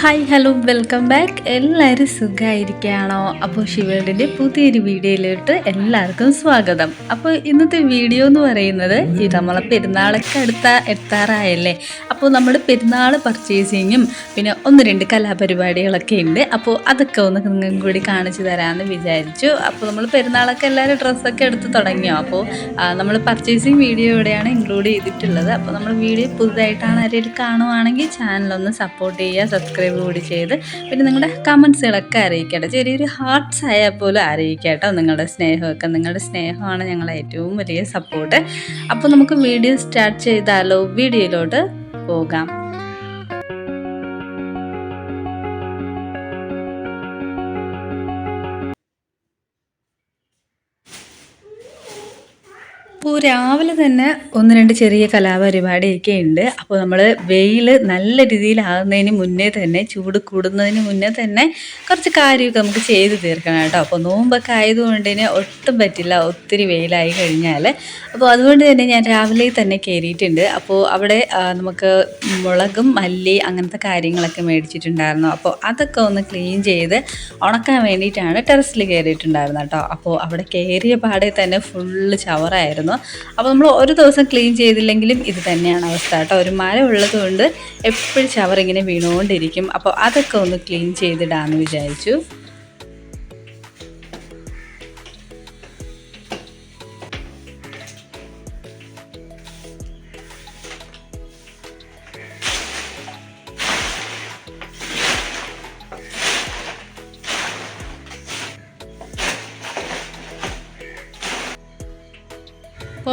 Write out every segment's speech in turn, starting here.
Hi hello welcome back. എല്ലാവരും സുഖമായിരിക്കുകയാണോ അപ്പോൾ ശിവേടിന്റെ പുതിയൊരു വീഡിയോയിലോട്ട് എല്ലാവർക്കും സ്വാഗതം. അപ്പോൾ ഇന്നത്തെ വീഡിയോ എന്ന് പറയുന്നത് ഈ നമ്മളെ പെരുന്നാളൊക്കെ അടുത്ത എത്താറായല്ലേ? അപ്പോൾ നമ്മൾ പെരുന്നാൾ പർച്ചേസിങ്ങും പിന്നെ ഒന്ന് രണ്ട് കലാപരിപാടികളൊക്കെ ഉണ്ട് അപ്പോൾ അതൊക്കെ ഒന്ന് നിങ്ങൾക്കും കൂടി കാണിച്ചു തരാമെന്ന് വിചാരിച്ചു. അപ്പോൾ നമ്മൾ പെരുന്നാളൊക്കെ എല്ലാവരും ഡ്രസ്സൊക്കെ എടുത്ത് തുടങ്ങിയോ? അപ്പോൾ നമ്മൾ പർച്ചേസിങ് വീഡിയോ ഇവിടെയാണ് ഇൻക്ലൂഡ് ചെയ്തിട്ടുള്ളത്. അപ്പോൾ നമ്മൾ വീഡിയോ പുതുതായിട്ടാണ് ആരെങ്കിലും കാണുവാണെങ്കിൽ ചാനലൊന്ന് സപ്പോർട്ട് ചെയ്യുക സബ്സ്ക്രൈബ് കൂടി ചെയ്ത്. പിന്നെ നിങ്ങളുടെ കമൻസുകളൊക്കെ അറിയിക്കട്ടെ. ചെറിയൊരു ഹാർട്ട്സ് ആയാൽ പോലും അറിയിക്കട്ടോ നിങ്ങളുടെ സ്നേഹമൊക്കെ. നിങ്ങളുടെ സ്നേഹമാണ് ഞങ്ങളെ ഏറ്റവും വലിയ സപ്പോർട്ട് അപ്പോൾ നമുക്ക് വീഡിയോ സ്റ്റാർട്ട് ചെയ്താലോ? വീഡിയോയിലോട്ട് പോകാം. അപ്പോൾ രാവിലെ തന്നെ ഒന്ന് രണ്ട് ചെറിയ കലാപരിപാടിയൊക്കെ ഉണ്ട് അപ്പോൾ നമ്മൾ വെയിൽ നല്ല രീതിയിലാകുന്നതിന് മുന്നേ തന്നെ ചൂട് കൂടുന്നതിന് മുന്നേ തന്നെ കുറച്ച് കാര്യമൊക്കെ നമുക്ക് ചെയ്ത് തീർക്കണം കേട്ടോ. അപ്പോൾ നോമ്പൊക്കെ ആയതുകൊണ്ട് തന്നെ ഒട്ടും പറ്റില്ല ഒത്തിരി വെയിലായി കഴിഞ്ഞാൽ അപ്പോൾ അതുകൊണ്ട് തന്നെ ഞാൻ രാവിലെ തന്നെ കയറിയിട്ടുണ്ട്. അപ്പോൾ അവിടെ നമുക്ക് മുളകും മല്ലി അങ്ങനത്തെ കാര്യങ്ങളൊക്കെ മേടിച്ചിട്ടുണ്ടായിരുന്നു. അപ്പോൾ അതൊക്കെ ഒന്ന് ക്ലീൻ ചെയ്ത് ഉണക്കാൻ വേണ്ടിയിട്ടാണ് ടെറസിൽ കയറിയിട്ടുണ്ടായിരുന്നത് കേട്ടോ. അപ്പോൾ അവിടെ കയറിയ പാടെ തന്നെ ഫുള്ള് ചവറായിരുന്നു. അപ്പോൾ നമ്മൾ ഒരു ദിവസം ക്ലീൻ ചെയ്തില്ലെങ്കിലും ഇത് തന്നെയാണ് അവസ്ഥ കേട്ടോ. ഒരു മരം ഉള്ളതുകൊണ്ട് എപ്പോഴും ചവർ ഇങ്ങനെ വീണുകൊണ്ടിരിക്കും. അപ്പോൾ അതൊക്കെ ഒന്ന് ക്ലീൻ ചെയ്തിടാമെന്ന് വിചാരിച്ചു.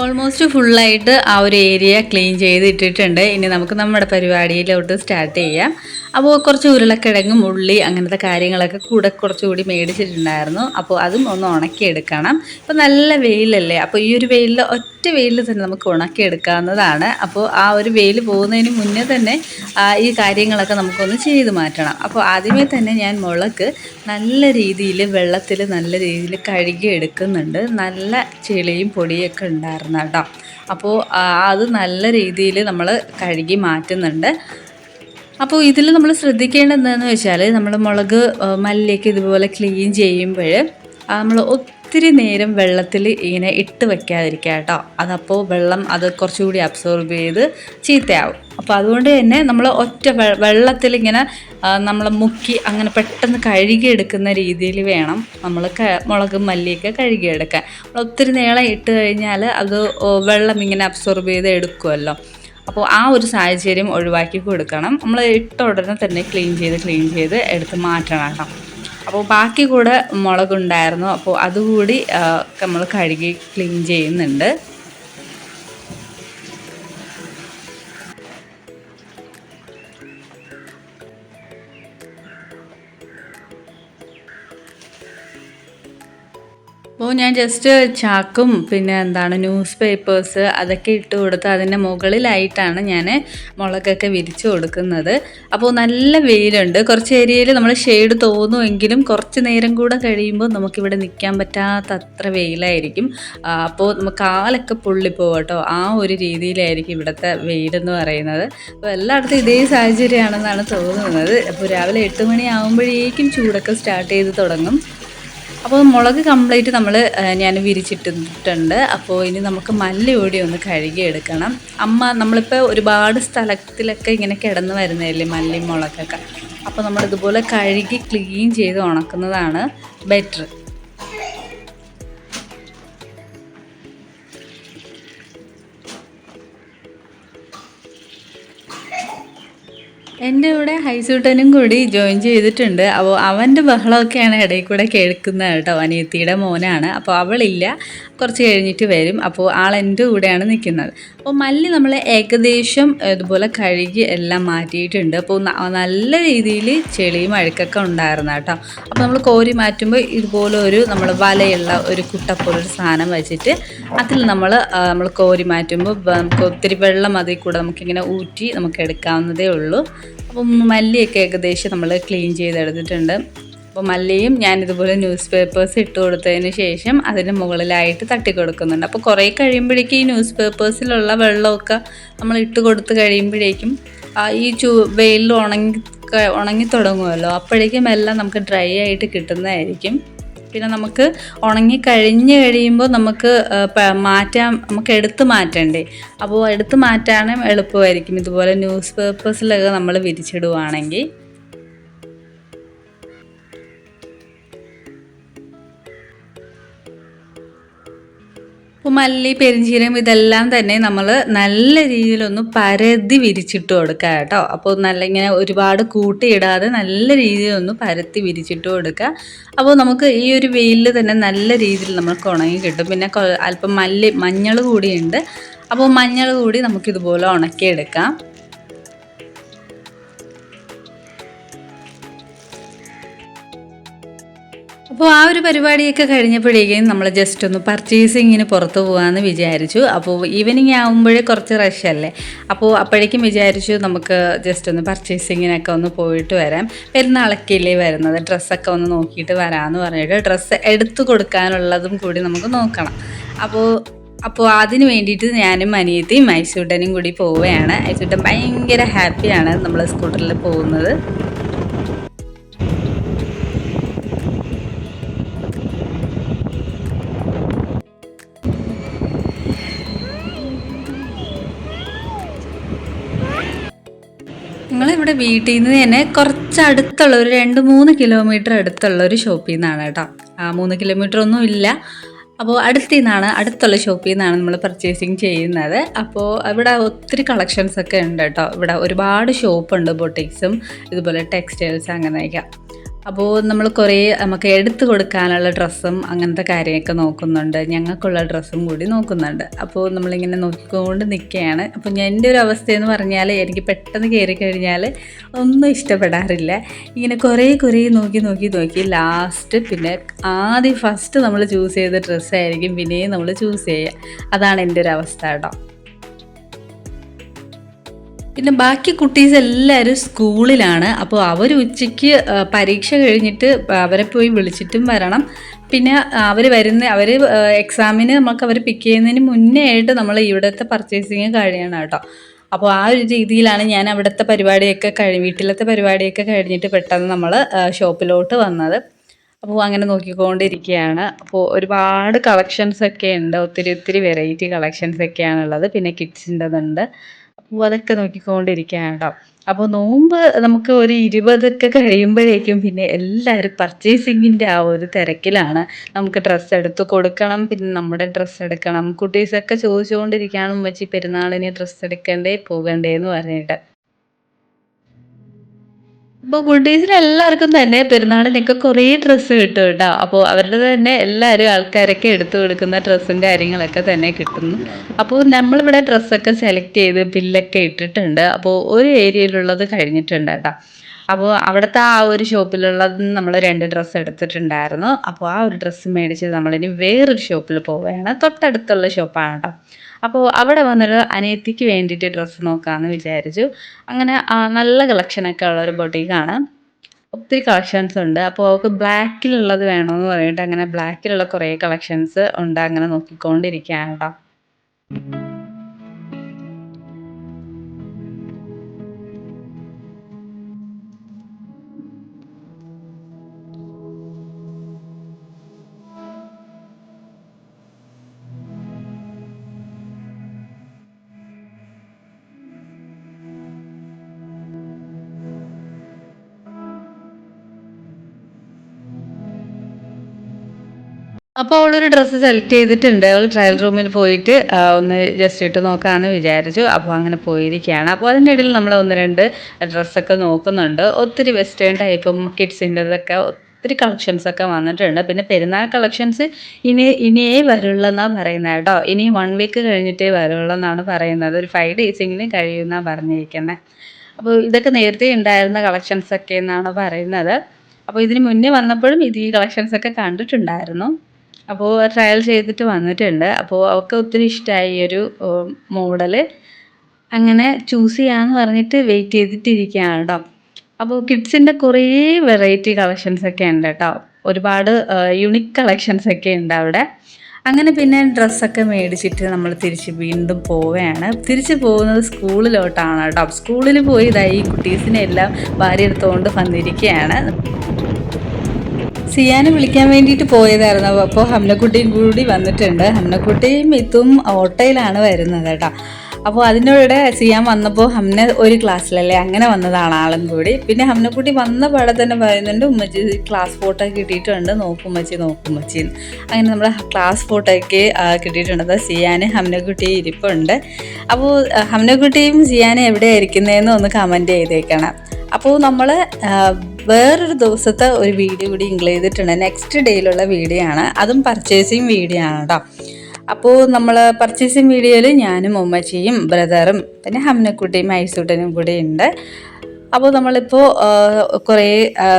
ഓൾമോസ്റ്റ് ഫുള്ളായിട്ട് ആ ഒരു ഏരിയ ക്ലീൻ ചെയ്തിട്ടിട്ടുണ്ട്. ഇനി നമുക്ക് നമ്മുടെ പരിപാടിയിലോട്ട് സ്റ്റാർട്ട് ചെയ്യാം. അപ്പോൾ കുറച്ച് ഉരുളക്കിഴങ്ങും ഉള്ളി അങ്ങനത്തെ കാര്യങ്ങളൊക്കെ കൂടെ കുറച്ചുകൂടി മേടിച്ചിട്ടുണ്ടായിരുന്നു. അപ്പോൾ അതും ഒന്ന് ഉണക്കിയെടുക്കണം. അപ്പോൾ നല്ല വെയിലല്ലേ? അപ്പോൾ ഈ ഒരു വെയിലിൽ ഒറ്റ വെയിലിൽ തന്നെ നമുക്ക് ഉണക്കിയെടുക്കാവുന്നതാണ്. അപ്പോൾ ആ ഒരു വെയിൽ പോകുന്നതിന് മുന്നേ തന്നെ ഈ കാര്യങ്ങളൊക്കെ നമുക്കൊന്ന് ചെയ്ത് മാറ്റണം. അപ്പോൾ ആദ്യമേ തന്നെ ഞാൻ മുളക് നല്ല രീതിയിൽ വെള്ളത്തിൽ നല്ല രീതിയിൽ കഴുകി എടുക്കുന്നുണ്ട് നല്ല ചെളിയും പൊടിയൊക്കെ ഉണ്ടായിരുന്നു. കേട്ടോ. അപ്പോൾ അത് നല്ല രീതിയിൽ നമ്മൾ കഴുകി മാറ്റുന്നുണ്ട്. അപ്പോൾ ഇതിൽ നമ്മൾ ശ്രദ്ധിക്കേണ്ടത് എന്താണെന്ന് വെച്ചാൽ നമ്മൾ മുളക് മല്ലിയൊക്കെ ഇതുപോലെ ക്ലീൻ ചെയ്യുമ്പോൾ നമ്മൾ ഒത്തിരി നേരം വെള്ളത്തിൽ ഇങ്ങനെ ഇട്ട് വെക്കാതിരിക്കുക കേട്ടോ. അതപ്പോൾ വെള്ളം അത് കുറച്ചുകൂടി അബ്സോർബ് ചെയ്ത് ചീത്തയാവും. അപ്പോൾ അതുകൊണ്ട് തന്നെ നമ്മൾ ഒറ്റ വെള്ളത്തിൽ ഇങ്ങനെ നമ്മൾ മുക്കി അങ്ങനെ പെട്ടെന്ന് കഴുകിയെടുക്കുന്ന രീതിയിൽ വേണം നമ്മൾ മുളകും മല്ലിയൊക്കെ കഴുകിയെടുക്കാൻ. നമ്മൾ ഒത്തിരി നേരം ഇട്ട് കഴിഞ്ഞാൽ അത് വെള്ളം ഇങ്ങനെ അബ്സോർബ് ചെയ്ത് എടുക്കുമല്ലോ അപ്പോൾ ആ ഒരു സാഹചര്യം ഒഴിവാക്കി കൊടുക്കണം. നമ്മൾ ഇട്ട ഉടനെ തന്നെ ക്ലീൻ ചെയ്ത് ക്ലീൻ ചെയ്ത് എടുത്ത് മാറ്റണം കേട്ടോ. അപ്പോൾ ബാക്കി കൂടെ മുളകുണ്ടായിരുന്നു. അപ്പോൾ അതുകൂടി നമ്മൾ കഴുകി ക്ലീൻ ചെയ്യുന്നുണ്ട്. അപ്പോൾ ഞാൻ ജസ്റ്റ് ചാക്കും പിന്നെ എന്താണ് ന്യൂസ് പേപ്പേഴ്സ് അതൊക്കെ ഇട്ട് കൊടുത്ത് അതിന്റെ മുകളിലായിട്ടാണ് ഞാൻ മുളകൊക്കെ വിരിച്ചു കൊടുക്കുന്നത്. അപ്പോൾ നല്ല വെയിലുണ്ട്. കുറച്ച് ഏരിയയിൽ നമ്മൾ ഷെയ്ഡ് തോന്നുമെങ്കിലും കുറച്ച് നേരം കൂടെ കഴിയുമ്പോൾ നമുക്കിവിടെ നിൽക്കാൻ പറ്റാത്ത അത്ര വെയിലായിരിക്കും അപ്പോൾ നമുക്ക് കാലൊക്കെ പൊള്ളിപ്പോവും കേട്ടോ. ആ ഒരു രീതിയിലായിരിക്കും ഇവിടുത്തെ വെയിലെന്ന് പറയുന്നത്. അപ്പോൾ എല്ലായിടത്തും ഇതേ സാഹചര്യമാണെന്നാണ് തോന്നുന്നത്. അപ്പോൾ രാവിലെ എട്ട് മണിയാകുമ്പോഴേക്കും ചൂടൊക്കെ സ്റ്റാർട്ട് ചെയ്ത് തുടങ്ങും. അപ്പോൾ മുളക് കംപ്ലീറ്റ് നമ്മൾ ഞാൻ വിരിച്ചിട്ടിട്ടുണ്ട്. അപ്പോൾ ഇനി നമുക്ക് മല്ലി കൂടി ഒന്ന് കഴുകിയെടുക്കണം അമ്മ നമ്മളിപ്പോൾ ഒരുപാട് സ്ഥലത്തിലൊക്കെ ഇങ്ങനെ കിടന്ന് വരുന്നതല്ലേ മല്ലി മുളകൊക്കെ. അപ്പോൾ നമ്മളിതുപോലെ കഴുകി ക്ലീൻ ചെയ്ത് ഉണക്കുന്നതാണ് ബെറ്റർ എന്റെ കൂടെ ഹൈസൂട്ടനും കൂടി ജോയിൻ ചെയ്തിട്ടുണ്ട്. അപ്പോൾ അവന്റെ ബഹളമൊക്കെയാണ് ഇടയിൽ കൂടെ കേൾക്കുന്നത് കേട്ടോ. അനിയത്തിയുടെ മോനാണ്. അപ്പോൾ അവളില്ല. കുറച്ച് കഴിഞ്ഞിട്ട് വരും. അപ്പോൾ ആൾ എന്റെ കൂടെയാണ് നിൽക്കുന്നത്. അപ്പോൾ മല്ലി നമ്മൾ ഏകദേശം ഇതുപോലെ കഴുകി എല്ലാം മാറ്റിയിട്ടുണ്ട്. അപ്പോൾ നല്ല രീതിയിൽ ചെളിയും അഴുക്കൊക്കെ ഉണ്ടായിരുന്നു കേട്ടോ. അപ്പോൾ നമ്മൾ കോരി മാറ്റുമ്പോൾ ഇതുപോലെ ഒരു നമ്മൾ വലയുള്ള ഒരു കുട്ടപ്പോലൊരു സാധനം വെച്ചിട്ട് അതിൽ നമ്മൾ നമ്മൾ കോരി മാറ്റുമ്പോൾ നമുക്ക് ഒത്തിരി വെള്ളം അതിൽ കൂടെ നമുക്കിങ്ങനെ ഊറ്റി നമുക്ക് എടുക്കാവുന്നതേ ഉള്ളൂ. അപ്പം മല്ലിയൊക്കെ ഏകദേശം നമ്മൾ ക്ലീൻ ചെയ്തെടുത്തിട്ടുണ്ട്. അപ്പോൾ മല്ലിയും ഞാൻ ഇതുപോലെ ന്യൂസ് പേപ്പേഴ്സ് ഇട്ട് കൊടുത്തതിന് ശേഷം അതിന് മുകളിലായിട്ട് തട്ടി കൊടുക്കുന്നുണ്ട് അപ്പോൾ കുറേ കഴിയുമ്പോഴേക്കും ഈ ന്യൂസ് പേപ്പേഴ്സിലുള്ള വെള്ളമൊക്കെ നമ്മൾ ഇട്ട് കൊടുത്ത് കഴിയുമ്പോഴേക്കും ഈ ചൂ വെയിലിൽ ഉണങ്ങി ഉണങ്ങി തുടങ്ങുമല്ലോ അപ്പോഴേക്കും എല്ലാം നമുക്ക് ഡ്രൈ ആയിട്ട് കിട്ടുന്നതായിരിക്കും. പിന്നെ നമുക്ക് ഉണങ്ങി കഴിഞ്ഞ് കഴിയുമ്പോൾ നമുക്ക് മാറ്റാൻ നമുക്ക് എടുത്ത് മാറ്റണ്ടേ. അപ്പോൾ എടുത്ത് മാറ്റാനും എളുപ്പമായിരിക്കും. ഇതുപോലെ ന്യൂസ് പേപ്പേഴ്സിലൊക്കെ നമ്മൾ വിരിച്ചിടുവാണെങ്കിൽ. അപ്പോൾ മല്ലി പെരിഞ്ചീരം ഇതെല്ലാം തന്നെ നമ്മൾ നല്ല രീതിയിലൊന്ന് പരതി വിരിച്ചിട്ട് കൊടുക്കുക കേട്ടോ. അപ്പോൾ നല്ല ഇങ്ങനെ ഒരുപാട് കൂട്ടിയിടാതെ നല്ല രീതിയിലൊന്ന് പരത്തി വിരിച്ചിട്ട് കൊടുക്കുക. അപ്പോൾ നമുക്ക് ഈ ഒരു വെയിലിൽ തന്നെ നല്ല രീതിയിൽ നമുക്ക് ഉണങ്ങി കിട്ടും. പിന്നെ അല്പം മല്ലി മഞ്ഞൾ കൂടിയുണ്ട്. അപ്പോൾ മഞ്ഞൾ കൂടി നമുക്കിതുപോലെ ഉണക്കിയെടുക്കാം. അപ്പോൾ ആ ഒരു പരിപാടിയൊക്കെ കഴിഞ്ഞപ്പോഴേക്കും നമ്മൾ ജസ്റ്റ് ഒന്ന് പർച്ചേസിങ്ങിന് പുറത്ത് പോകാമെന്ന് വിചാരിച്ചു. അപ്പോൾ ഈവനിങ് ആകുമ്പോഴേ കുറച്ച് റഷ് അല്ലേ? അപ്പോൾ അപ്പോഴേക്കും വിചാരിച്ചു നമുക്ക് ജസ്റ്റ് ഒന്ന് പർച്ചേസിങ്ങിനൊക്കെ ഒന്ന് പോയിട്ട് വരാം. പെരുന്നാളൊക്കെയല്ലേ വരുന്നത്. ഡ്രസ്സൊക്കെ ഒന്ന് നോക്കിയിട്ട് വരാമെന്ന് പറഞ്ഞിട്ട് ഡ്രസ്സ് എടുത്തു കൊടുക്കാനുള്ളതും കൂടി നമുക്ക് നോക്കണം. അപ്പോൾ അപ്പോൾ അതിന് വേണ്ടിയിട്ട് ഞാനും അനിയത്തിയും ഐസൂട്ടനും കൂടി പോവുകയാണ്. ഐസൂട്ടൻ ഭയങ്കര ഹാപ്പിയാണ് നമ്മൾ സ്കൂട്ടറിൽ പോകുന്നത്. വീട്ടിൽ നിന്ന് തന്നെ കുറച്ച് അടുത്തുള്ള ഒരു രണ്ട് മൂന്ന് കിലോമീറ്റർ അടുത്തുള്ള ഒരു ഷോപ്പിൽ നിന്നാണ് കേട്ടോ. ആ മൂന്ന് കിലോമീറ്റർ ഒന്നും ഇല്ല. അപ്പോൾ അടുത്തു നിന്നാണ് അടുത്തുള്ള ഷോപ്പിൽ നിന്നാണ് നമ്മൾ പർച്ചേസിങ് ചെയ്യുന്നത്. അപ്പോൾ ഇവിടെ ഒത്തിരി കളക്ഷൻസ് ഒക്കെ ഉണ്ട് കേട്ടോ. ഇവിടെ ഒരുപാട് ഷോപ്പുണ്ട് ബൊട്ടിക്സും ഇതുപോലെ ടെക്സ്റ്റൈൽസ് അങ്ങനെയൊക്കെ. അപ്പോൾ നമ്മൾ കുറേ നമുക്ക് എടുത്തു കൊടുക്കാനുള്ള ഡ്രസ്സും അങ്ങനത്തെ കാര്യമൊക്കെ നോക്കുന്നുണ്ട്. ഞങ്ങൾക്കുള്ള ഡ്രസ്സും കൂടി നോക്കുന്നുണ്ട്. അപ്പോൾ നമ്മളിങ്ങനെ നോക്കിക്കൊണ്ട് നിൽക്കുകയാണ് അപ്പോൾ ഞാൻ എന്റെ ഒരു അവസ്ഥയെന്ന് പറഞ്ഞാൽ എനിക്ക് പെട്ടെന്ന് കയറി കഴിഞ്ഞാൽ ഒന്നും ഇഷ്ടപ്പെടാറില്ല. ഇങ്ങനെ കുറേ കുറേ നോക്കി നോക്കി നോക്കി ലാസ്റ്റ് പിന്നെ ആദ്യം ഫസ്റ്റ് നമ്മൾ ചൂസ് ചെയ്ത ഡ്രസ്സായിരിക്കും പിന്നെയും നമ്മൾ ചൂസ് ചെയ്യുക അതാണ് എന്റെ ഒരു അവസ്ഥ കേട്ടോ. പിന്നെ ബാക്കി കുട്ടീസ് എല്ലാവരും സ്കൂളിലാണ്. അപ്പോൾ അവർ ഉച്ചയ്ക്ക് പരീക്ഷ കഴിഞ്ഞിട്ട് അവരെ പോയി വിളിച്ചിട്ടും വരണം. പിന്നെ അവർ വരുന്ന അവർ എക്സാമിന് നമുക്ക് അവർ പിക്ക് ചെയ്യുന്നതിന് മുന്നേ ആയിട്ട് നമ്മൾ ഇവിടുത്തെ പർച്ചേസിങ് കഴിയണം കേട്ടോ. അപ്പോൾ ആ ഒരു രീതിയിലാണ് ഞാൻ അവിടുത്തെ പരിപാടിയൊക്കെ കഴി വീട്ടിലത്തെ പരിപാടിയൊക്കെ കഴിഞ്ഞിട്ട് പെട്ടെന്ന് നമ്മൾ ഷോപ്പിലോട്ട് വന്നത്. അപ്പോൾ അങ്ങനെ നോക്കിക്കൊണ്ടിരിക്കുകയാണ്. അപ്പോൾ ഒരുപാട് കളക്ഷൻസ് ഒക്കെ ഉണ്ട്. ഒത്തിരി ഒത്തിരി വെറൈറ്റി കളക്ഷൻസ് ഒക്കെയാണുള്ളത്. പിന്നെ കിഡ്സിന്റെതുണ്ട് അപ്പോൾ അതൊക്കെ നോക്കിക്കൊണ്ടിരിക്കുകയാണ് കേട്ടോ അപ്പോൾ നോമ്പ് നമുക്ക് ഒരു ഇരുപതൊക്കെ കഴിയുമ്പോഴേക്കും പിന്നെ എല്ലാവരും പർച്ചേസിങ്ങിന്റെ ആ ഒരു തിരക്കിലാണ്. നമുക്ക് ഡ്രസ്സ് എടുത്ത് കൊടുക്കണം പിന്നെ നമ്മുടെ ഡ്രസ്സ് എടുക്കണം. കുട്ടീസൊക്കെ ചോദിച്ചുകൊണ്ടിരിക്കുകയാണ് ഉമ്മച്ചി പെരുന്നാളിന് ഡ്രസ്സ് എടുക്കണ്ടേ പോകണ്ടേ എന്ന് പറഞ്ഞിട്ട്. ഇപ്പോൾ കുട്ടീസിന് എല്ലാവർക്കും തന്നെ പെരുന്നാളിനൊക്കെ കുറേ ഡ്രസ്സ് കിട്ടും കേട്ടോ. അപ്പോൾ അവരുടെ തന്നെ എല്ലാവരും ആൾക്കാരൊക്കെ എടുത്തു കൊടുക്കുന്ന ഡ്രസ്സും കാര്യങ്ങളൊക്കെ തന്നെ കിട്ടുന്നു. അപ്പോൾ നമ്മളിവിടെ ഡ്രസ്സൊക്കെ സെലക്ട് ചെയ്ത് ബില്ലൊക്കെ ഇട്ടിട്ടുണ്ട്. അപ്പോൾ ഒരു ഏരിയയിലുള്ളത് കഴിഞ്ഞിട്ടുണ്ട് കേട്ടോ. അപ്പോൾ അവിടുത്തെ ആ ഒരു ഷോപ്പിലുള്ളത് നമ്മൾ രണ്ട് ഡ്രസ്സ് എടുത്തിട്ടുണ്ടായിരുന്നു. അപ്പോൾ ആ ഒരു ഡ്രസ്സ് മേടിച്ച് നമ്മളിനി വേറൊരു ഷോപ്പിൽ പോവുകയാണ്. തൊട്ടടുത്തുള്ള ഷോപ്പാണ് കേട്ടോ. അപ്പോൾ അവിടെ വന്നൊരു അനിയത്തിക്ക് വേണ്ടിയിട്ട് ഡ്രസ്സ് നോക്കാമെന്ന് വിചാരിച്ചു. അങ്ങനെ നല്ല കളക്ഷനൊക്കെ ഉള്ള ഒരു ബൊട്ടീക്കാണ് ഒത്തിരി കളക്ഷൻസ് ഉണ്ട്. അപ്പോൾ അവൾക്ക് ബ്ലാക്കിലുള്ളത് വേണമെന്ന് പറഞ്ഞിട്ട് അങ്ങനെ ബ്ലാക്കിലുള്ള കുറേ കളക്ഷൻസ് ഉണ്ട് അങ്ങനെ നോക്കിക്കൊണ്ടിരിക്കുകയാണ് കേട്ടോ. അപ്പോൾ അവളൊരു ഡ്രസ്സ് സെലക്ട് ചെയ്തിട്ടുണ്ട്. അവൾ ട്രയൽ റൂമിൽ പോയിട്ട് ഒന്ന് ജസ്റ്റ് ഇട്ട് നോക്കാമെന്ന് വിചാരിച്ചു. അപ്പോൾ അങ്ങനെ പോയിരിക്കുകയാണ്. അപ്പോൾ അതിന്റെ ഇടയിൽ നമ്മൾ ഒന്ന് രണ്ട് ഡ്രസ്സൊക്കെ നോക്കുന്നുണ്ട്. ഒത്തിരി വെസ്റ്റേൺ ടൈപ്പും കിഡ്സിന്റെതൊക്കെ ഒത്തിരി കളക്ഷൻസ് ഒക്കെ വന്നിട്ടുണ്ട്. പിന്നെ പെരുന്നാൾ കളക്ഷൻസ് ഇനി ഇനിയേ വരുള്ളെന്നാണ് പറയുന്നത് കേട്ടോ. ഇനി വൺ വീക്ക് കഴിഞ്ഞിട്ടേ വരുള്ളൂ എന്നാണ് പറയുന്നത്. ഒരു ഫൈവ് ഡേയ്സെങ്കിലും കഴിയുമെന്നാണ് പറഞ്ഞിരിക്കുന്നത് അപ്പോൾ ഇതൊക്കെ നേരത്തെ ഉണ്ടായിരുന്ന കളക്ഷൻസൊക്കെ എന്നാണ് പറയുന്നത്. അപ്പോൾ ഇതിന് മുന്നേ വന്നപ്പോഴും ഇത് ഈ കളക്ഷൻസൊക്കെ കണ്ടിട്ടുണ്ടായിരുന്നു. അപ്പോൾ ട്രയൽ ചെയ്തിട്ട് വന്നിട്ടുണ്ട്. അപ്പോൾ അവൾക്ക് ഒത്തിരി ഇഷ്ടമായി ഈ ഒരു മോഡൽ അങ്ങനെ ചൂസ് ചെയ്യാന്ന് പറഞ്ഞിട്ട് വെയിറ്റ് ചെയ്തിട്ടിരിക്കുകയാണ് കേട്ടോ അപ്പോൾ കിഡ്സിന്റെ കുറേ വെറൈറ്റി കളക്ഷൻസ് ഒക്കെ ഉണ്ട് കേട്ടോ ഒരുപാട് യുണിക് കളക്ഷൻസ് ഒക്കെ ഉണ്ട് അവിടെ. അങ്ങനെ പിന്നെ ഡ്രസ്സൊക്കെ മേടിച്ചിട്ട് നമ്മൾ തിരിച്ച് വീണ്ടും പോവുകയാണ്. തിരിച്ച് പോകുന്നത് സ്കൂളിലോട്ടാണ് കേട്ടോ സ്കൂളിൽ പോയി ഇതായി കുട്ടീസിനെ എല്ലാം ഭാര്യ എടുത്തുകൊണ്ട് വന്നിരിക്കുകയാണ്. സിയാനെ വിളിക്കാൻ വേണ്ടിയിട്ട് പോയതായിരുന്നു. അപ്പോൾ ഹംനക്കുട്ടിയും കൂടി വന്നിട്ടുണ്ട്. ഹംനക്കുട്ടിയും ഇത്തും ഓട്ടോയിലാണ് വരുന്നത് കേട്ടോ. അപ്പോൾ അതിനോടെ ചെയ്യാൻ വന്നപ്പോൾ ഹംന ഒരു ക്ലാസ്സിലല്ലേ? അങ്ങനെ വന്നതാണ് ആളും കൂടി. പിന്നെ ഹംനക്കുട്ടി വന്ന പാടെ തന്നെ പറയുന്നുണ്ട് ഉമ്മച്ചി ക്ലാസ് ഫോട്ടോ കിട്ടിയിട്ടുണ്ട്. നോക്കും നോക്കുമ്മച്ചി നോക്കും മച്ചി അങ്ങനെ നമ്മുടെ ക്ലാസ് ഫോട്ടോയ്ക്ക് കിട്ടിയിട്ടുണ്ട്. സിയാന് ഹംനക്കുട്ടി ഇരിപ്പുണ്ട്. അപ്പോൾ ഹംനക്കുട്ടിയും സിയാനും എവിടെയായിരിക്കുന്നതെന്ന് ഒന്ന് കമന്റ് ചെയ്തേക്കണം. അപ്പോൾ നമ്മൾ വേറൊരു ദിവസത്തെ ഒരു വീഡിയോ കൂടി ഇൻക്ലൂഡ് ചെയ്തിട്ടുണ്ട്. നെക്സ്റ്റ് ഡേയിലുള്ള വീഡിയോ ആണ്. അതും പർച്ചേസിങ് വീഡിയോ ആണ് കേട്ടോ അപ്പോൾ നമ്മൾ പർച്ചേസിങ് വീഡിയോയിൽ ഞാനും ഉമ്മച്ചിയും ബ്രദറും പിന്നെ ഹംനക്കുട്ടിയും മൈസൂട്ടനും കൂടി ഉണ്ട് അപ്പോൾ നമ്മളിപ്പോൾ കുറേ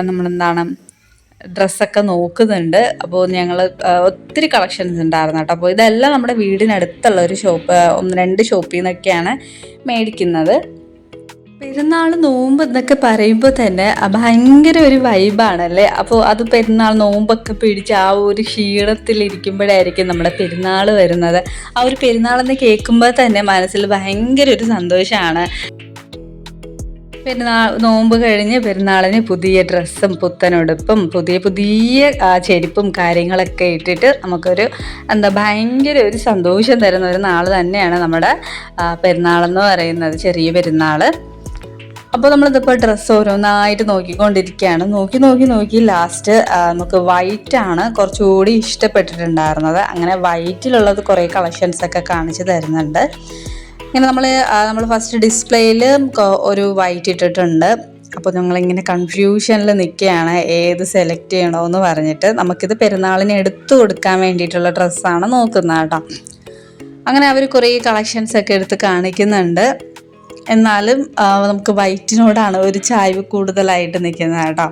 നമ്മളെന്താണ് ഡ്രസ്സൊക്കെ നോക്കുന്നുണ്ട്. അപ്പോൾ ഞങ്ങൾ ഒത്തിരി കളക്ഷൻസ് ഉണ്ടായിരുന്നു കേട്ടോ. അപ്പോൾ ഇതെല്ലാം നമ്മുടെ വീടിനടുത്തുള്ള ഒരു ഷോപ്പ് ഒന്ന് രണ്ട് ഷോപ്പിൽ നിന്നൊക്കെയാണ് മേടിക്കുന്നത്. പെരുന്നാൾ നോമ്പ് എന്നൊക്കെ പറയുമ്പോൾ തന്നെ ഭയങ്കര ഒരു വൈബാണല്ലേ അപ്പോൾ അത് പെരുന്നാൾ നോമ്പൊക്കെ പിടിച്ച് ആ ഒരു ക്ഷീണത്തിലിരിക്കുമ്പോഴായിരിക്കും നമ്മുടെ പെരുന്നാൾ വരുന്നത്. ആ ഒരു പെരുന്നാളെന്ന് കേൾക്കുമ്പോൾ തന്നെ മനസ്സിൽ ഭയങ്കര ഒരു സന്തോഷമാണ് പെരുന്നാൾ നോമ്പ് കഴിഞ്ഞ് പെരുന്നാളിന് പുതിയ ഡ്രസ്സും പുത്തനുടുപ്പും പുതിയ പുതിയ ചെരുപ്പും കാര്യങ്ങളൊക്കെ ഇട്ടിട്ട് നമുക്കൊരു എന്താ ഭയങ്കര ഒരു സന്തോഷം തരുന്ന ഒരു നാൾ തന്നെയാണ് നമ്മുടെ പെരുന്നാളെന്ന് പറയുന്നത് ചെറിയ പെരുന്നാൾ. അപ്പോൾ നമ്മളിതിപ്പോൾ ഡ്രസ്സ് ഓരോന്നായിട്ട് നോക്കിക്കൊണ്ടിരിക്കുകയാണ്. നോക്കി നോക്കി നോക്കി ലാസ്റ്റ് നമുക്ക് വൈറ്റ് ആണ് കുറച്ചുകൂടി ഇഷ്ടപ്പെട്ടിട്ടുണ്ടായിരുന്നത്. അങ്ങനെ വൈറ്റിലുള്ളത് കുറേ കളക്ഷൻസൊക്കെ കാണിച്ചു തരുന്നുണ്ട്. ഇങ്ങനെ നമ്മൾ നമ്മൾ ഫസ്റ്റ് ഡിസ്പ്ലേയിൽ ഒരു വൈറ്റ് ഇട്ടിട്ടുണ്ട്. അപ്പോൾ ഞങ്ങളിങ്ങനെ കൺഫ്യൂഷനിൽ നിൽക്കുകയാണ് ഏത് സെലക്ട് ചെയ്യണമെന്ന് പറഞ്ഞിട്ട്. നമുക്കിത് പെരുന്നാളിന് എടുത്തു കൊടുക്കാൻ വേണ്ടിയിട്ടുള്ള ഡ്രസ്സാണ് നോക്കുന്നത് കേട്ടോ. അങ്ങനെ അവർ കുറേ കളക്ഷൻസൊക്കെ എടുത്ത് കാണിക്കുന്നുണ്ട്. എന്നാലും നമുക്ക് വൈറ്റിനോടാണ് ഒരു ചായ്വ് കൂടുതലായിട്ട് നിൽക്കുന്നത് കേട്ടോ.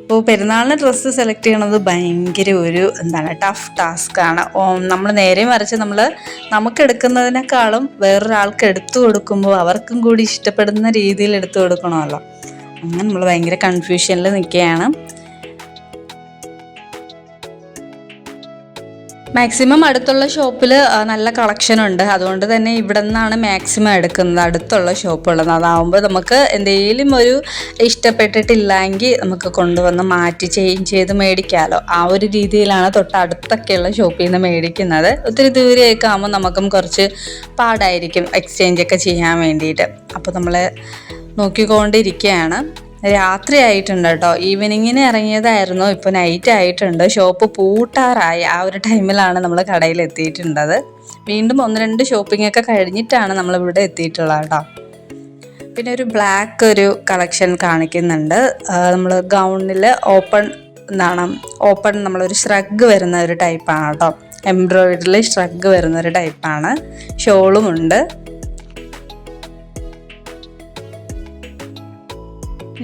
അപ്പോൾ പെരുന്നാളിന് ഡ്രസ്സ് സെലക്ട് ചെയ്യണത് ഭയങ്കര ഒരു എന്താണ് ടഫ് ടാസ്ക് ആണ്. നമ്മൾ നേരെ മറിച്ച് നമ്മൾ നമുക്ക് എടുക്കുന്നതിനേക്കാളും വേറൊരാൾക്ക് എടുത്തു കൊടുക്കുമ്പോൾ അവർക്കും കൂടി ഇഷ്ടപ്പെടുന്ന രീതിയിൽ എടുത്തു കൊടുക്കണമല്ലോ. അങ്ങനെ നമ്മൾ ഭയങ്കര കൺഫ്യൂഷനിൽ നിൽക്കുകയാണ്. മാക്സിമം അടുത്തുള്ള ഷോപ്പിൽ നല്ല കളക്ഷൻ ഉണ്ട്. അതുകൊണ്ട് തന്നെ ഇവിടെ നിന്നാണ് മാക്സിമം എടുക്കുന്നത്. അടുത്തുള്ള ഷോപ്പുള്ളത്. അതാവുമ്പോൾ നമുക്ക് എന്തെങ്കിലും ഒരു ഇഷ്ടപ്പെട്ടിട്ടില്ലെങ്കിൽ നമുക്ക് കൊണ്ടുവന്ന് മാറ്റി ചേഞ്ച് ചെയ്ത് മേടിക്കാമല്ലോ ആ ഒരു രീതിയിലാണ് തൊട്ടടുത്തൊക്കെയുള്ള ഷോപ്പിൽ നിന്ന് മേടിക്കുന്നത്. ഒത്തിരി ദൂരെയൊക്കെ ആകുമ്പോൾ നമുക്കും കുറച്ച് പാടായിരിക്കും എക്സ്ചേഞ്ച് ഒക്കെ ചെയ്യാൻ വേണ്ടിയിട്ട്. അപ്പോൾ നമ്മൾ നോക്കിക്കൊണ്ടിരിക്കുകയാണ്. രാത്രി ആയിട്ടുണ്ട് കേട്ടോ. ഈവനിങ്ങിന് ഇറങ്ങിയതായിരുന്നു. ഇപ്പോൾ നൈറ്റ് ആയിട്ടുണ്ട്. ഷോപ്പ് പൂട്ടാറായി. ആ ഒരു ടൈമിലാണ് നമ്മൾ കടയിൽ എത്തിയിട്ടുണ്ടത് വീണ്ടും ഒന്ന് രണ്ട് ഷോപ്പിംഗ് ഒക്കെ കഴിഞ്ഞിട്ടാണ് നമ്മൾ ഇവിടെ എത്തിയിട്ടുള്ളത് കേട്ടോ. പിന്നെ ഒരു ബ്ലാക്ക് ഒരു കളക്ഷൻ കാണിക്കുന്നുണ്ട്. നമ്മൾ ഗൗണിൽ ഓപ്പൺ എന്താണ് ഓപ്പൺ നമ്മളൊരു ഷ്രഗ് വരുന്ന ഒരു ടൈപ്പാണ് കേട്ടോ. എംബ്രോയിഡറിൽ ഷ്രഗ് വരുന്ന ഒരു ടൈപ്പാണ് ഷോളും ഉണ്ട്.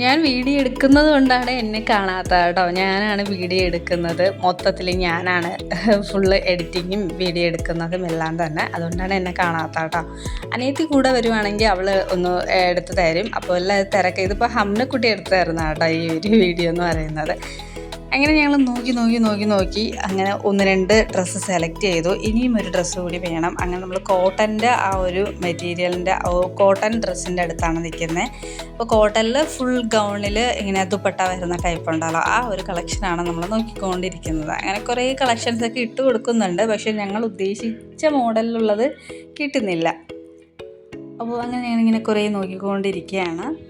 ഞാൻ വീഡിയോ എടുക്കുന്നത് കൊണ്ടാണ് എന്നെ കാണാത്ത കേട്ടോ. ഞാനാണ് വീഡിയോ എടുക്കുന്നത്. മൊത്തത്തിൽ ഞാനാണ് ഫുള്ള് എഡിറ്റിങ്ങും വീഡിയോ എടുക്കുന്നതും എല്ലാം തന്നെ. അതുകൊണ്ടാണ് എന്നെ കാണാത്ത കേട്ടോ. അനിയത്തി കൂടെ വരുവാണെങ്കിൽ അവൾ ഒന്ന് എടുത്തു തരും. അപ്പോൾ എല്ലാം തിരക്ക്. ഇതിപ്പോൾ ഹമ്മനെ കുട്ടി എടുത്തു തരുന്ന കേട്ടോ ഈ ഒരു വീഡിയോ എന്ന് പറയുന്നത്. അങ്ങനെ ഞങ്ങൾ നോക്കി നോക്കി നോക്കി നോക്കി അങ്ങനെ ഒന്ന് രണ്ട് ഡ്രസ്സ് സെലക്ട് ചെയ്തു. ഇനിയും ഒരു ഡ്രസ്സ് കൂടി വേണം. അങ്ങനെ നമ്മൾ കോട്ടന്റെ ആ ഒരു മെറ്റീരിയലിന്റെ കോട്ടൺ ഡ്രസ്സിന്റെ അടുത്താണ് നിൽക്കുന്നത് അപ്പോൾ കോട്ടണിൽ ഫുൾ ഗൗണിൽ ഇങ്ങനെ ദുപ്പട്ട വരുന്ന ടൈപ്പ് ഉണ്ടല്ലോ ആ ഒരു കളക്ഷനാണ് നമ്മൾ നോക്കിക്കൊണ്ടിരിക്കുന്നത്. അങ്ങനെ കുറേ കളക്ഷൻസൊക്കെ ഇട്ട് കൊടുക്കുന്നുണ്ട് പക്ഷേ ഞങ്ങൾ ഉദ്ദേശിച്ച മോഡലിലുള്ളത് കിട്ടുന്നില്ല. അപ്പോൾ അങ്ങനെ ഞാനിങ്ങനെ കുറേ നോക്കിക്കൊണ്ടിരിക്കുകയാണ്.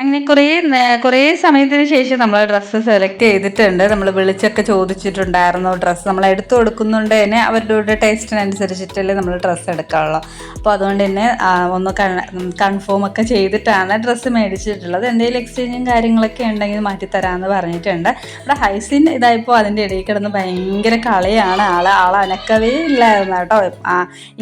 അങ്ങനെ കുറേ കുറേ സമയത്തിന് ശേഷം നമ്മൾ ഡ്രസ്സ് സെലക്ട് ചെയ്തിട്ടുണ്ട്. നമ്മൾ വിളിച്ചൊക്കെ ചോദിച്ചിട്ടുണ്ടായിരുന്നു. ഡ്രസ്സ് നമ്മൾ എടുത്തു കൊടുക്കുന്നുണ്ട് തന്നെ അവരുടെ ടേസ്റ്റിനനുസരിച്ചിട്ടല്ലേ നമ്മൾ ഡ്രസ്സ് എടുക്കാറുള്ളൂ. അപ്പോൾ അതുകൊണ്ട് തന്നെ ഒന്ന് കൺഫേം ഒക്കെ ചെയ്തിട്ടാണ് ഡ്രസ്സ് മേടിച്ചിട്ടുള്ളത്. എന്തെങ്കിലും എക്സ്ചേഞ്ചും കാര്യങ്ങളൊക്കെ ഉണ്ടെങ്കിൽ മാറ്റിത്തരാമെന്ന് പറഞ്ഞിട്ടുണ്ട്. ഇവിടെ ഹൈസിൻ ഇതായപ്പോൾ അതിന്റെ ഇടയിൽ കിടന്ന് ഭയങ്കര കളിയാണ് ആൾ ആൾ അനക്കവേ ഇല്ലായിരുന്നു കേട്ടോ.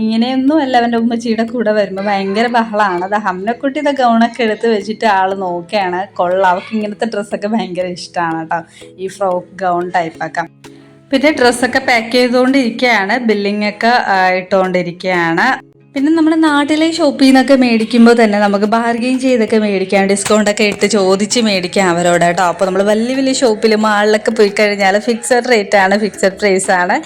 ഇങ്ങനെയൊന്നും അല്ല. അവന്റെ ഉമ്മച്ചിയുടെ കൂടെ വരുമ്പോൾ ഭയങ്കര ബഹളമാണ് അത് ഹംനക്കുട്ടി ഇത് ഗൗണൊക്കെ എടുത്ത് വെച്ചിട്ട് ആൾ നോക്കുകയാണ് കൊള്ളാം. അവൾക്ക് ഇങ്ങനത്തെ ഡ്രസ്സൊക്കെ ഭയങ്കര ഇഷ്ടമാണ് കേട്ടോ. ഈ ഫ്രോക്ക് ഗൗൺ ടൈപ്പൊക്കെ പിന്നെ ഡ്രസ്സൊക്കെ പാക്ക് ചെയ്തുകൊണ്ടിരിക്കുകയാണ് ബില്ലിങ്ങൊക്കെ ഇട്ടുകൊണ്ടിരിക്കുകയാണ് പിന്നെ നമ്മുടെ നാട്ടിലെ ഷോപ്പിൽ നിന്നൊക്കെ മേടിക്കുമ്പോൾ തന്നെ നമുക്ക് ബാർഗെയിൻ ചെയ്തൊക്കെ മേടിക്കാം. ഡിസ്കൗണ്ട് ഒക്കെ ഇട്ട് ചോദിച്ച് മേടിക്കാം അവരോട് കേട്ടോ. അപ്പോൾ നമ്മൾ വലിയ വലിയ ഷോപ്പിൽ മാളിലൊക്കെ പോയി കഴിഞ്ഞാൽ ഫിക്സഡ് റേറ്റ് ആണ് ഫിക്സഡ് പ്രൈസ് ആണ്.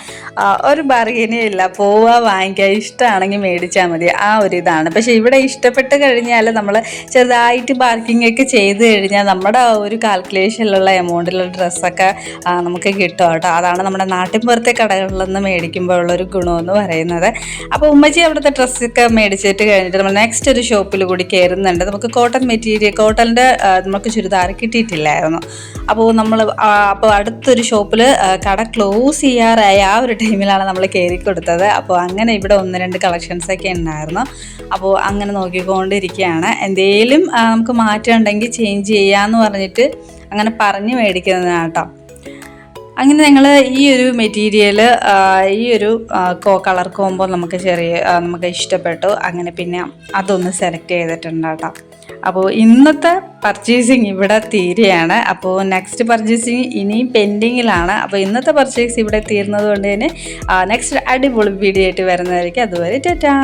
ഒരു ബാർഗെയിനേ ഇല്ല. പോവുക വാങ്ങിക്കുക ഇഷ്ടമാണെങ്കിൽ മേടിച്ചാൽ മതി. ആ ഒരു ഇതാണ്. പക്ഷേ ഇവിടെ ഇഷ്ടപ്പെട്ട് കഴിഞ്ഞാൽ നമ്മൾ ചെറുതായിട്ട് ബാർഗിങ് ഒക്കെ ചെയ്ത് കഴിഞ്ഞാൽ നമ്മുടെ ഒരു കാൽക്കുലേഷനിലുള്ള എമൗണ്ടിലുള്ള ഡ്രസ്സൊക്കെ നമുക്ക് കിട്ടും കേട്ടോ. അതാണ് നമ്മുടെ നാട്ടിൻപുറത്തെ കടകളിൽ നിന്ന് മേടിക്കുമ്പോഴുള്ളൊരു ഗുണമെന്ന് പറയുന്നത്. അപ്പോൾ ഉമ്മച്ചി അവിടുത്തെ ഡ്രസ്സൊക്കെ മേടിച്ചിട്ട് കഴിഞ്ഞിട്ട് നമ്മൾ നെക്സ്റ്റ് ഒരു ഷോപ്പിൽ കൂടി കയറുന്നുണ്ട്. നമുക്ക് കോട്ടൺ മെറ്റീരിയൽ കോട്ടണിന്റെ നമുക്ക് ചുരിദാർ കിട്ടിയിട്ടില്ലായിരുന്നു. അപ്പോൾ നമ്മൾ അപ്പോൾ അടുത്തൊരു ഷോപ്പിൽ കട ക്ലോസ് ചെയ്യാറായ ആ ഒരു ടൈമിലാണ് നമ്മൾ കയറി കൊടുത്തത് അപ്പോൾ അങ്ങനെ ഇവിടെ ഒന്ന് രണ്ട് കളക്ഷൻസ് ഒക്കെ ഉണ്ടായിരുന്നു. അപ്പോൾ അങ്ങനെ നോക്കിക്കൊണ്ടിരിക്കുകയാണ്. എന്തെങ്കിലും നമുക്ക് മാറ്റം ഉണ്ടെങ്കിൽ ചേഞ്ച് ചെയ്യാമെന്ന് പറഞ്ഞിട്ട് അങ്ങനെ പറഞ്ഞ് മേടിക്കുന്നതാണ് കേട്ടോ. അങ്ങനെ ഞങ്ങൾ ഈ ഒരു മെറ്റീരിയൽ ഈ ഒരു കോ കളർ കോമ്പോ നമുക്ക് ചെറിയ നമുക്ക് ഇഷ്ടപ്പെട്ടു. അങ്ങനെ പിന്നെ അതൊന്ന് സെലക്ട് ചെയ്തിട്ടുണ്ട് കേട്ടോ അപ്പോൾ ഇന്നത്തെ പർച്ചേസിങ് ഇവിടെ തീരെയാണ് അപ്പോൾ നെക്സ്റ്റ് പർച്ചേസിങ് ഇനിയും പെൻഡിങ്ങിലാണ് അപ്പോൾ ഇന്നത്തെ പർച്ചേസ് ഇവിടെ തീർന്നത് കൊണ്ട് തന്നെ നെക്സ്റ്റ് അടിപൊളി വീഡിയോ ആയിട്ട് വരുന്നതായിരിക്കും. അതുവരെ ടാറ്റാ.